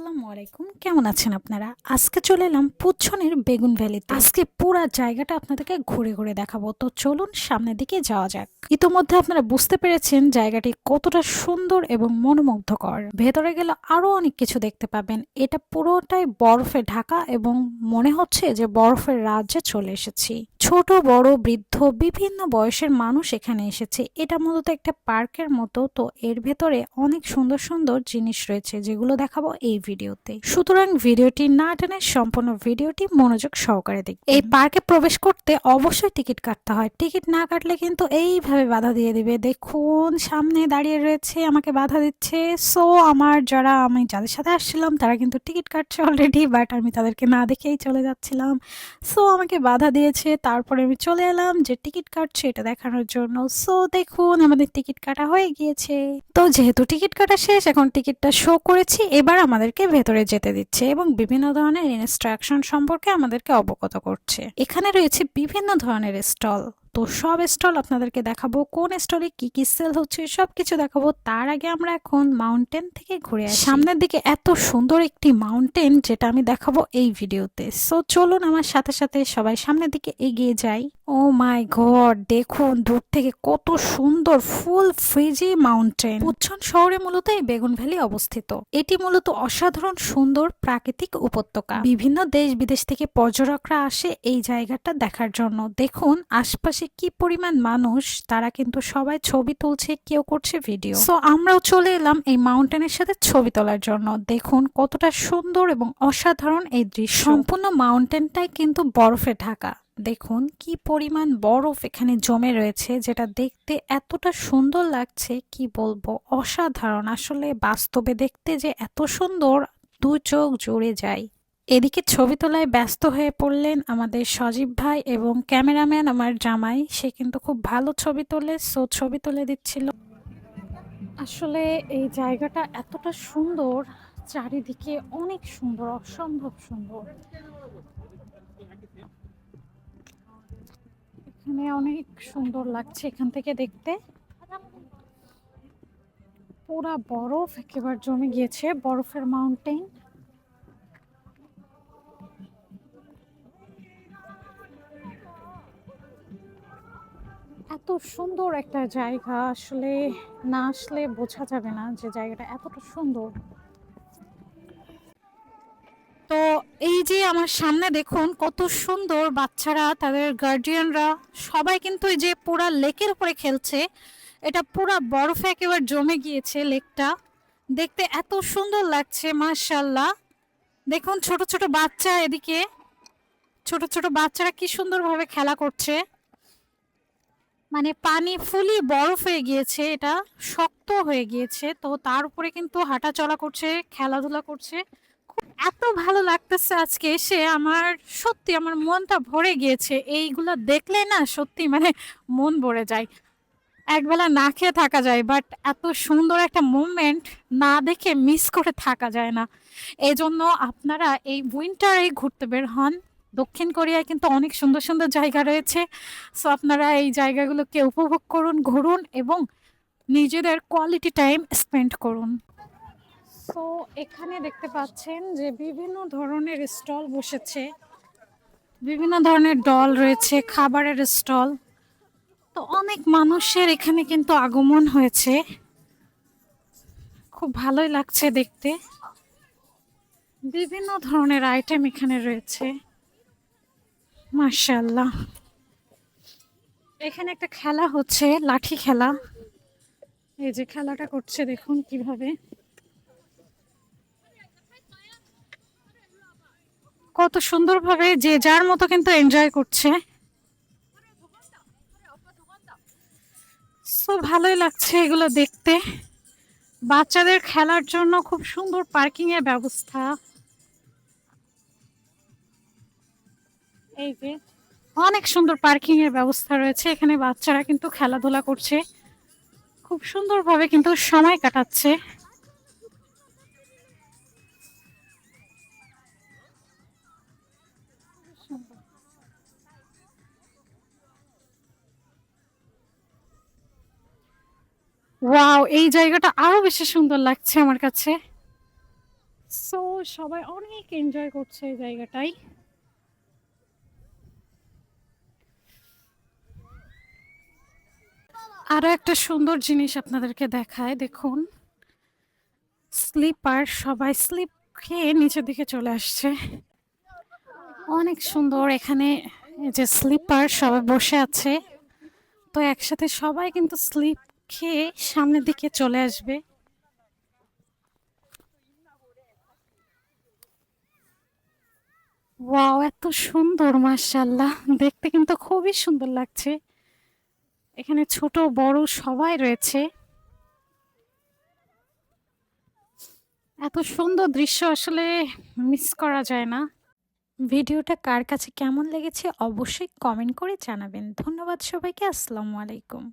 আসসালামু আলাইকুম। কেমন আছেন আপনারা? আজকে চলে এলাম পুচ্ছনের বেগুন ভ্যালিতে। আজকে পুরা জায়গাটা আপনাদেরকে ঘুরে ঘুরে দেখাবো। তো চলুন সামনের দিকে যাওয়া যাক। ইতোমধ্যে আপনারা বুঝতে পেরেছেন জায়গাটি কতটা সুন্দর এবং মনোমুগ্ধকর। ভেতরে গেলে আরও অনেক কিছু দেখতে পাবেন। এটা পুরোটাই বরফে ঢাকা এবং মনে হচ্ছে যে বরফের রাজ্যে চলে এসেছি। ছোট, বড়, বৃদ্ধ, বিভিন্ন বয়সের মানুষ এখানে এসেছে। এটা মূলত একটা পার্কের মতো। তো এর ভেতরে অনেক সুন্দর সুন্দর জিনিস রয়েছে যেগুলো দেখাবো এই ভিডিওতে। সুতরাং ভিডিওটি না টেনে সম্পূর্ণ ভিডিওটি মনোযোগ সহকারে দেখবে এই পার্কে প্রবেশ করতে অবশ্যই টিকিট কাটতে হয়। টিকিট না কাটলে কিন্তু এইভাবে বাধা দিয়ে দিবে। দেখুন, সামনে দাঁড়িয়ে রয়েছে, আমাকে বাধা দিচ্ছে। সো আমার যারা, আমি যাদের সাথে আসছিলাম, তারা কিন্তু টিকিট কাটছে অলরেডি বাট আমি তাদেরকে না দেখেই চলে যাচ্ছিলাম। সো আমাকে বাধা দিয়েছে। তারপরে আমি চলে এলাম যে টিকিট কাটছে এটা দেখানোর জন্য। সো দেখুন, আমাদের টিকিট কাটা হয়ে গিয়েছে। তো যেহেতু টিকিট কাটা শেষ, এখন টিকিটটা শো করেছি। এবার আমাদেরকে ভেতরে যেতে দিচ্ছে এবং বিভিন্ন ধরনের ইনস্ট্রাকশন সম্পর্কে আমাদেরকে অবগত করছে। এখানে রয়েছে বিভিন্ন ধরনের স্টল তো সব স্টল আপনাদেরকে দেখাবো কোন স্টলে কি কি সেল হচ্ছে সবকিছু দেখাবো। তার আগে আমরা এখন মাউন্টেন থেকে ঘুরে আসি। সামনের দিকে এত সুন্দর একটি মাউন্টেন যেটা আমি দেখাবো এই ভিডিওতে। সো চলুন আমার সাথে সাথে সবাই সামনের দিকে এগিয়ে যাই। ও মাই গড দেখুন দূর থেকে কত সুন্দর ফুল ফ্রিজি মাউন্টেন উচ্ছন শহরে মূলত এই বেগুন ভ্যালি অবস্থিত। এটি মূলত অসাধারণ সুন্দর প্রাকৃতিক উপত্যকা। বিভিন্ন দেশ বিদেশ থেকে পর্যটকরা আসে এই জায়গাটা দেখার জন্য। দেখুন আশপাশে কি পরিমাণ মানুষ, তারা কিন্তু সবাই ছবি তুলছে, কেউ করছে ভিডিও সো আমরাও চলে এলাম এই মাউন্টেনের সাথে ছবি তোলার জন্য। দেখুন কতটা সুন্দর এবং অসাধারণ এই দৃশ্য। সম্পূর্ণ মাউন্টেনটাই কিন্তু বরফে ঢাকা। দেখুন কি পরিমাণ বরফ এখানে জমে রয়েছে, যেটা দেখতে এতটা সুন্দর লাগছে, কি বলব, অসাধারণ। আসলে বাস্তবে দেখতে যে এত সুন্দর, দু চোখ জুড়ে যায়। এদিকে ছবি তোলায় ব্যস্ত হয়ে পড়লেন আমাদের সজীব ভাই এবং ক্যামেরাম্যান আমার জামাই। সে কিন্তু খুব ভালো ছবি তোলে, সো ছবি তুলে দিচ্ছিল। আসলে এই জায়গাটা এতটা সুন্দর, চারিদিকে অনেক সুন্দর, অসম্ভব সুন্দর। এখানে অনেক সুন্দর লাগছে এখান থেকে দেখতে। পুরা বরফ একেবারে জমে গিয়েছে, বরফের মাউন্টেন এত সুন্দর একটা জায়গা, আসলে না আসলে বোঝা যাবে না যে জায়গাটা এতটা সুন্দর। তো এই যে আমার সামনে দেখুন, কত সুন্দর বাচ্চারা, তাদের গার্ডিয়ানরা সবাই কিন্তু এই যে পুরা লেকের উপরে খেলছে। এটা পুরা বরফে একেবারে জমে গিয়েছে লেকটা। দেখতে এত সুন্দর লাগছে মাশাল্লাহ দেখুন ছোট ছোট বাচ্চা এদিকে। ছোট ছোট বাচ্চারা কি সুন্দরভাবে খেলা করছে। মানে পানি ফুলি বরফ হয়ে গিয়েছে, এটা শক্ত হয়ে গিয়েছে, তো তার উপরে কিন্তু হাঁটা চলা করছে, খেলাধুলা করছে। খুব এত ভালো লাগতেছে আজকে এসে, আমার সত্যি আমার মনটা ভরে গিয়েছে। এইগুলো দেখলে না সত্যি মানে মন ভরে যায়। একবেলা না খেয়ে থাকা যায় বাট এত সুন্দর একটা মুভমেন্ট না দেখে মিস করে থাকা যায় না। এই জন্য আপনারা এই উইন্টারে ঘুরতে বের হন। দক্ষিণ কোরিয়ায় কিন্তু অনেক সুন্দর সুন্দর জায়গা রয়েছে। সো আপনারা এই জায়গাগুলোকে উপভোগ করুন, ঘুরুন এবং নিজেদের কোয়ালিটি টাইম স্পেন্ড করুন। সো এখানে দেখতে পাচ্ছেন যে বিভিন্ন ধরনের স্টল বসেছে। বিভিন্ন ধরনের ডল রয়েছে, খাবারের স্টল তো অনেক মানুষের এখানে কিন্তু আগমন হয়েছে। খুব ভালোই লাগছে দেখতে। বিভিন্ন ধরনের আইটেম এখানে রয়েছে। মাশাল্লাহ এখানে একটা খেলা হচ্ছে, লাঠি খেলা। এই যে খেলাটা করছে, দেখুন কীভাবে। কত সুন্দরভাবে যে যার মতো কিন্তু এনজয় করছে। সো ভালোই লাগছে এগুলো দেখতে। বাচ্চাদের খেলার জন্য খুব সুন্দর পার্কিং এর ব্যবস্থা। এই যে অনেক সুন্দর পার্কিং এর ব্যবস্থা রয়েছে। এখানে বাচ্চারা কিন্তু খেলাধুলা করছে। খুব সুন্দরভাবে কিন্তু সময় কাটাচ্ছে। ওয়াও, এই জায়গাটা আরও বেশি সুন্দর লাগছে আমার কাছে। সো, সবাই অনেক এনজয় করছে এই জায়গাটাই। আরও একটা সুন্দর জিনিস আপনাদেরকে দেখায়, দেখুন। স্লিপার, সবাই স্লিপ খেয়ে নিচের দিকে চলে আসছে। অনেক সুন্দর এখানে যে স্লিপার সবাই বসে আছে। তো একসাথে সবাই কিন্তু স্লিপ খেয়ে সামনের দিকে চলে আসবে। ওয়াও, এত সুন্দর মাশাল্লাহ দেখতে কিন্তু খুবই সুন্দর লাগছে। এখানে ছোট, বড় সবাই রয়েছে। এত সুন্দর দৃশ্য আসলে মিস করা যায় না। ভিডিওটা কার কাছে কেমন লেগেছে অবশ্যই কমেন্ট করে জানাবেন। ধন্যবাদ সবাইকে, আসসালামু আলাইকুম।